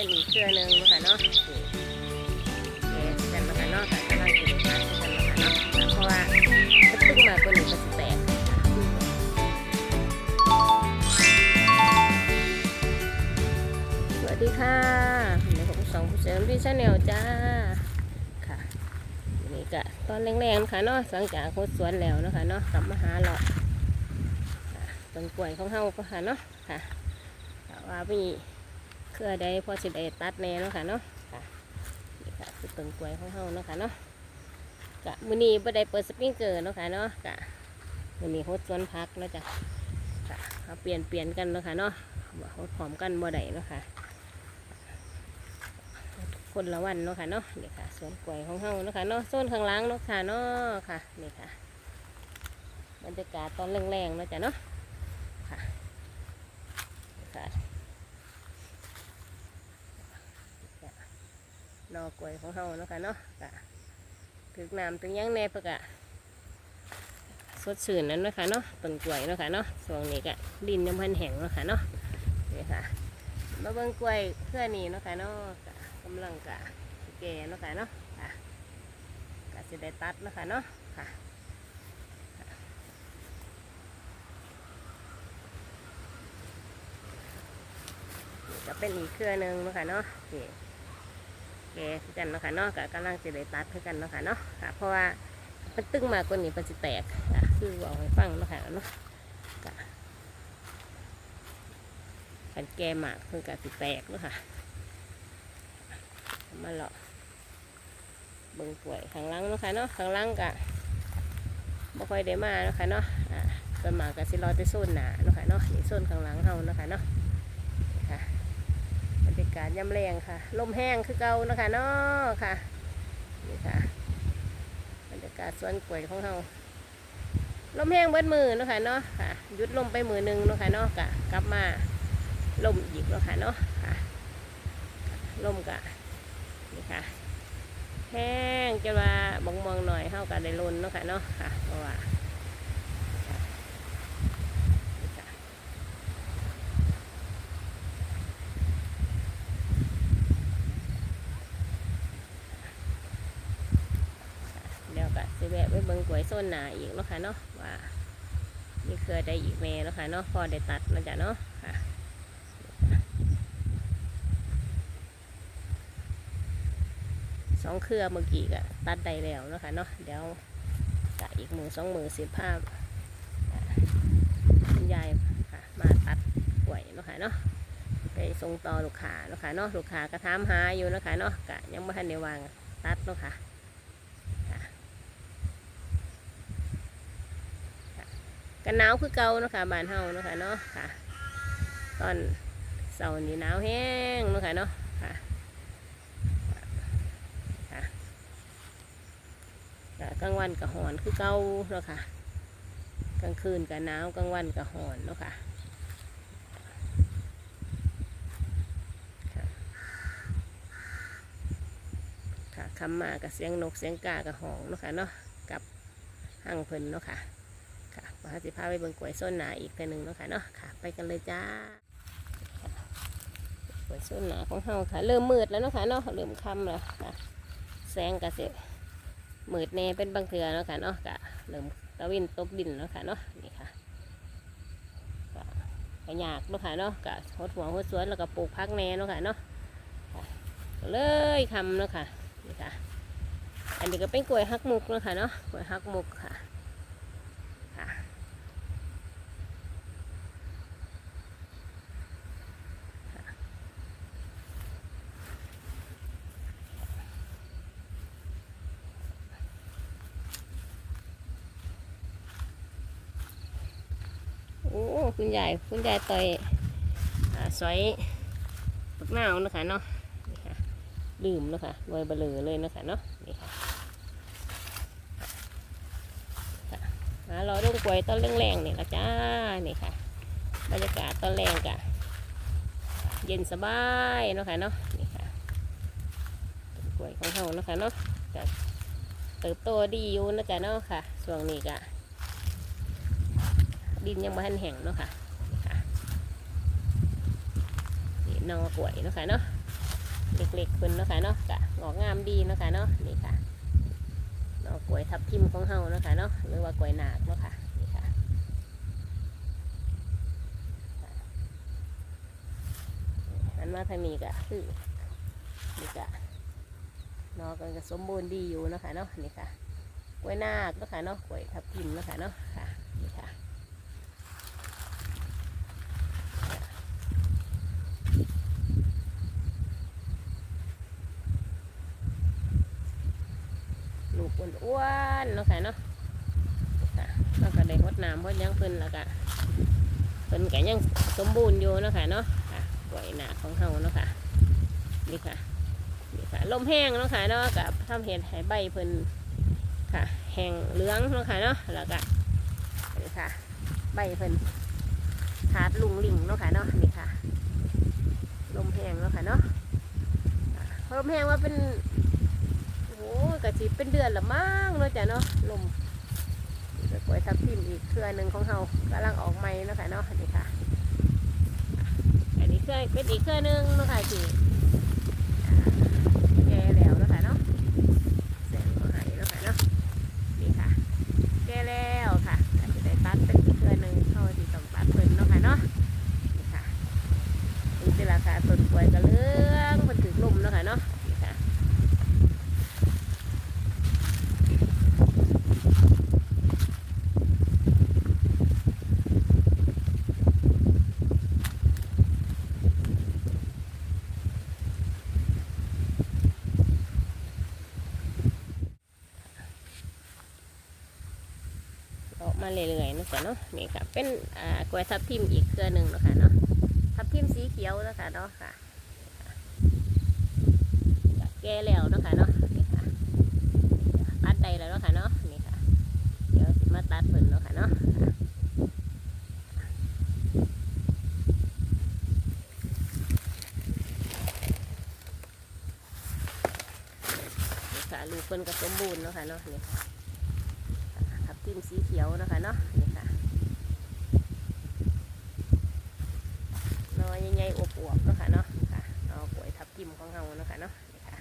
เป็นอีกเครือหนึ่งเนะคะเนาะนี่เอ๊ะกันเนาะคะเนาะกำลังจะได้ตัดกันเนาะคะเนาะเพราะว่ามันตึ้งมากกว่านี้ก็สิบแตกสวัสดีค่ะในผมสองผู้เสริมดีชาแนลจ้าค่ะนี่ก็ตอนแรงๆนะคะเนาะหลังจากโคตรสวนแล้วนะคะเนาะกลับมาหาเราต้นกล้วยของเฮาก็ค่ะเนาะค่ะว่ามีเค รือใดพอสิได้ตัดแน่เนาะค่ะเนาะค่ะนี่ค่ะคือต้นกล้วยของเฮาเนาะค่ะเนาะกะมื้อนี้บ่ได้เปิดสปริงเกอร์เนาะค่ะเนาะกะมื้อนี้โคตรสวนพักเนาะจ้ะค่ะเอาเปลี่ยนเปลี่ยนกันเนาะค่ะเนาะบ่โคตรพร้อมกันบ่ได้เนาะค่ะคนละวันเนาะค่ะเนาะนี่ค่ะสวนกล้วยของเฮาเนาะค่ะเนาะโซนข้างหล่างเนาะค่ะเนาะค่ะนี่ค่ะบรรยากาศตอนแรงๆเนาะจ้ะเนาะค่ะนี่ค่ะ นอกล้วยของเฮาเนาะค่ะเนาะค่ะถึกน้ำถึงยังแน่ปะกะสดชื่นนั้นเนาะค่ะเนาะต้นกล้วยเนาะค่ะเนาะช่วงนี้ก็ดินยังพันแห้งเนาะค่ะเนาะนี่ค่ะมาเบิ่งกล้วยเพื่อนี้เนาะค่ะเนาะก็กำลังกะแก่เนาะค่ะเนาะค่ะก็จะได้ตัดเนาะค่ะเนาะค่ะก็เป็นอีกเครือหนึ่งเนาะค่ะเนาะ แกคือกันเนาะค่ะเนาะก็กำลังจะได้ตัดคือกันเนาะค่ะเนาะค่ะ เพราะว่ามันตึงมากกว่านี้มันจะแตกค่ะคือบอกให้ฟังเนาะค่ะเนาะก็กันแกมากคือกับสิแตกเนาะค่ะมาเลาะเบิ่งป่วยข้างหล่างเนาะค่ะเนาะข้างหล่างก็บ่ค่อยได้มาเนาะค่ะเนาะอ่าส่วนมากก็สิรอแต่โซนหนาเนาะค่ะเนาะนี่โซนข้างหลังเฮาเนาะค่ะเนาะากาศย่ำแรงค่ะ ลมแห้งคือเก่านะคะเนาะค่ะนี่ค่ะบรรยากาศสวนกล้วยของเราลมแห้งเบิดมือนะค่ะเนาะค่ะหยุดลมไปมือหนึ่งนะค่ะเนาะกะกลับมาลมอีกเนาะค่ะเนาะค่ะลมกะนี่ค่ะแห้งจะว่าบองมองหน่อยเท่ากับได้ลนเนาะค่ะเนาะค่ะเพราะว่าค่ะนี่ค่ะ เดี๋ยวก็สิแวะไปเบิ่งกล้วยส้นหนาอีกเนาะค่ะเนาะว่ามีเครือได้อีกแม่เนาะค่ะเนาะพอได้ตัดมาจ้ะเนาะค่ะสองเครือเมื่อกี้ก็ตัดได้แล้วเนาะค่ะเนาะเดี๋ยวกะอีกมือสองมือสิภาพคุณยายค่ะมาตัดกล้วยเนาะค่ะเนาะไปส่งต่อลูกค้าเนาะค่ะเนาะลูกค้าก็ถามหาอยู่เนาะค่ะเนาะกะยังไม่ทันได้วางตัดเนาะค่ะ กันหนาวคือเก่าเนาะค่ะบ้านเฮานะค่ะเนาะค่ะ ตอนเสาร์นี้หนาวแห้งเนาะค่ะเนาะค่ะค่ะกลางวันก็หอนคือเก่าเนาะค่ะกลางคืนก็หนาวกลางวันก็หอนเนาะค่ะค่ะค่ะคำมากับเสียงนกเสียงกากับหองเนาะค่ะเนาะกับห้างเพิ่นเนาะค่ะ ค่ะมาสิพาไปเบิ่งกล้วยส้นหนาอีกตัวหนึ่งเนาะค่ะเนาะค่ะ ไปกันเลยจ้ากล้วยส้นหนาของเฮาค่ะ เริ่มมืดแล้วเนาะค่ะเนาะเริ่มค่ำแล้วค่ะแสงกระเสมืดแน่เป็นบางเถื่อเนาะค่ะเนาะกะเริ่มตะวินตกดินเนาะค่ะเนาะนี่ค่ะก็ก็ยากเนาะค่ะเนาะกะหดหัวหดสวนแล้วก็ปลูกพักแน่เนาะค่ะเนาะค่ะก็เลยคำเนาะค่ะนี่ค่ะ อันนี้ก็เป็นกล้วยฮักมุกเนาะค่ะเนาะกล้วยฮักมุกค่ะ โอ้คุณยายคุณยายต่อยสอยปักหน้านะคะเนาะนี่ค่ะดื่มนะคะรวยเบลอเลยนะคะเนาะนี่ค่ะค่ะมารอดงกล้วยต้นเร่งแรงๆนี่ละจ้านี่ค่ะบรรยากาศตอนแรงกะเย็นสบายเนาะค่ะเนาะนี่ค่ะกล้วยของเราเนาะค่ะเนาะเติบโตดีอยู่นะจ๊ะเนาะค่ะช่วงนี้กะ ดินยังไม่ทันแห้งเนาะค่ะนี่ค่ะนี่นอกล้วยเนาะค่ะเนาะเล็กๆเพิ่นเนาะค่ะเนาะกะงอกงามดีเนาะค่ะเนาะนี่ค่ะนาะกล้วยทับทิมของเฮาเนาะค่ะเนาะหรือว่ากล้วยหนาคเนาะค่ะนี่ค่ะอันมาทางนี้ก็คือนี่ก็เนอกันก็สมบูรณ์ดีอยู่เนาะค่ะเนาะนี่ค่ะกล้วยนาคเนาะค่ะเนาะกล้วยทับทิมเนาะค่ะเนาะค่ะนี่ค่ะ ลูกอ้วนๆเนาะค่ะเนาะแล้วก็ได้หดน้ำเพราะยังเพิ่นแล้วก็เพิ่นก็ยังสมบูรณ์อยู่เนาะค่ะเนาะกล้วยหนาของเฮาเนาะค่ะนี่ค่ะนี่ค่ะลมแห้งเนาะค่ะเนาะกับทำเห็ดให้ใบเพิ่นค่ะ แห้งเหลืองเนาะค่ะเนาะแล้วก็นี่ค่ะ ใบเพิ่นขาดลุงลิงเนาะค่ะเนาะนี่ค่ะ ลมแห้งเนาะค่ะเนาะอ่าลมแห้งว่าเป็น โอ้กะสีเป็นเดือนละมั้งเนาะจ้ะเนาะลมจะกล้วยทับทิมอีกเครือหนึ่งของเฮากำลังออกใหม่เนาะค่ะเนาะนี่ค่ะ อันนี้เครือเป็นอีกเครือหนึ่งเนาะค่ะที่อ่าแก่แล้วเนาะค่ะเนาะแสงก็หายเนาะค่ะเนาะนี่ค่ะ แก่แล้วค่ะอาจจะได้ตัดเป็นอีกเครือหนึ่งเข้าที่ต้องตัดเพิ่นเนาะค่ะเนาะนี่ค่ะนี่เป็นราคาต้นกล้วยกระเลื่องมันถึงลมเนาะค่ะเนาะนี่ค่ะ ออกมาเรื่อยๆนะจ๊ะ เนาะนี่ค่ะเป็นอ่ากล้วยทับทิมอีกเครือหนึ่งเนาะคะเนาะทับทิมสีเขียวนะคะเนาะค่ะแก่แล้วเนาะคะเนาะนี่ค่ะตัดได้แล้วเนาะค่ะเนาะนี่ค่ะเดี๋ยวสิมาตัดเพิ่นเนาะค่ะเนาะค่ะลูกเพิ่นก็สมบูรณ์เนาะค่ะเนาะนี่ค่ะทับทิมสีเขียวนะคะเนาะนี่ค่ะนอ ใหญ่ๆอวบๆนะคะเนาะค่ะเอกล้วยทับทิมของเรานะคะเนาะนี่ค่ะ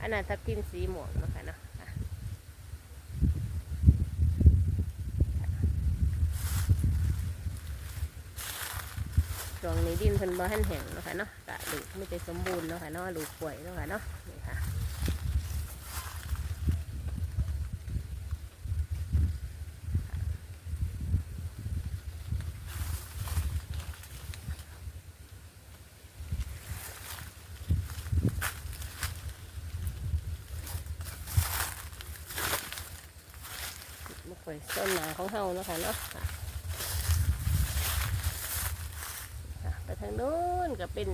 อันนั้นทับทิมสีม่วงนะคะเนาะค่ะช่วงนี้ดินเพิ่นบ่หันแห้งนะคะเนาะกะลูกไม่ได้สมบูรณ์นะคะเนาะลูกกล้วยนะคะเนาะ ต้นหนาของเฮานะค่ะเนาะไปทางโน้นก็เป็น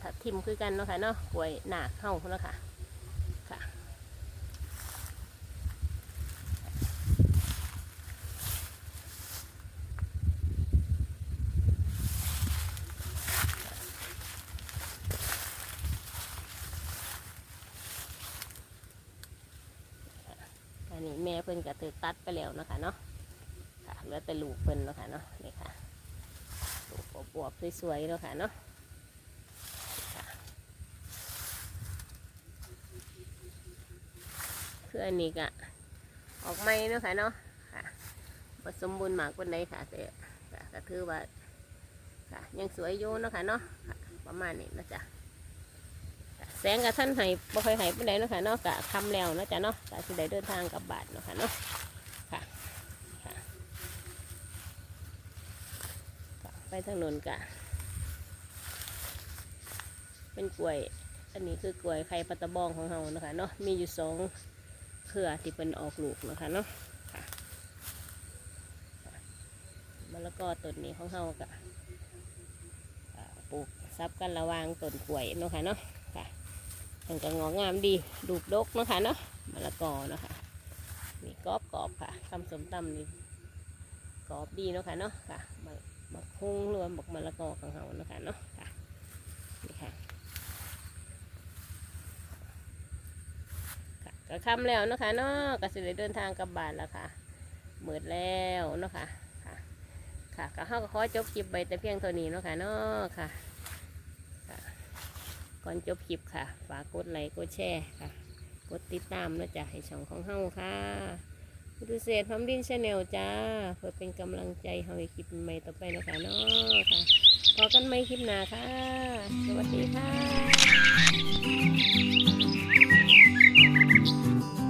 ถัดทิมคือกันเนาะค่ะเนาะกล้วยหนาเฮาเนาะค่ะค่ะอัน นี้แม่เพิ่นก็ถือตัดไปแล้วนะคะเนาะค่ะเหลือแต่ลูกเพิ่นเนาะค่ะเนาะนี่ค่ะลูกบวบๆสวยๆเนาะค่ะเนาะค่ะคืออันนี้ก็ออกไม่เนาะค่ะเนาะค่ะผสมบูรณ์มากกว่าใดค่ะแต่ก็ก็ถือว่าค่ะยังสวยอยู่เนาะค่ะเนาะประมาณนี้นะจ๊ะ แสงกับท่านให้บ่ค่อยให้ปานใดเนาะค่ะเนาะกะคำแล้วเนาะจ้ะเนาะกะสิได้เดินทางกับบานเนาะค่ะเนาะค่ะค่ะไปทางนนกะ เป็นกล้วย อันนี้คือกล้วยไข่ปลาตะบองของเฮาเนาะค่ะเนาะมีอยู่สองเครือที่เป็นออกลูกเนาะค่ะเนาะค่ะมะละกอต้นนี้ของเฮากะปลูกซับกันระวางต้นกล้วยเนาะค่ะเนาะ มันก็งอกงามดีดูกดกนะคะเนาะมะละกอเนาะค่ะนี่กรอบกรอบค่ะคำสมตำนี่กรอบดีเนาะค่ะเนาะค่ะบักบักฮุ้งรวมบักมะละกอของเฮานะคะเนาะค่ะนี่ค่ะค่ะก็ค่ำแล้วเนาะค่ะเนาะก็สิได้เดินทางกลับบ้านแล้วค่ะเมิดแล้วเนาะค่ะค่ะค่ะก็เฮาก็ขอจบคลิปไปแต่เพียงเท่านี้เนาะค่ะเนาะค่ะ ก่อนจบคลิปค่ะ ฝากกดไลค์กดแชร์ค่ะ กดติดตามนะจ๊ะให้ช่องของเฮาค่ะดูเศษพร้อมดินชาแนลจ้า เพื่อเป็นกำลังใจเฮาให้คลิปใหม่ต่อไปนะคะเนอะค่ะพอกันไหม่คลิปหน้าค่ะ สวัสดีค่ะ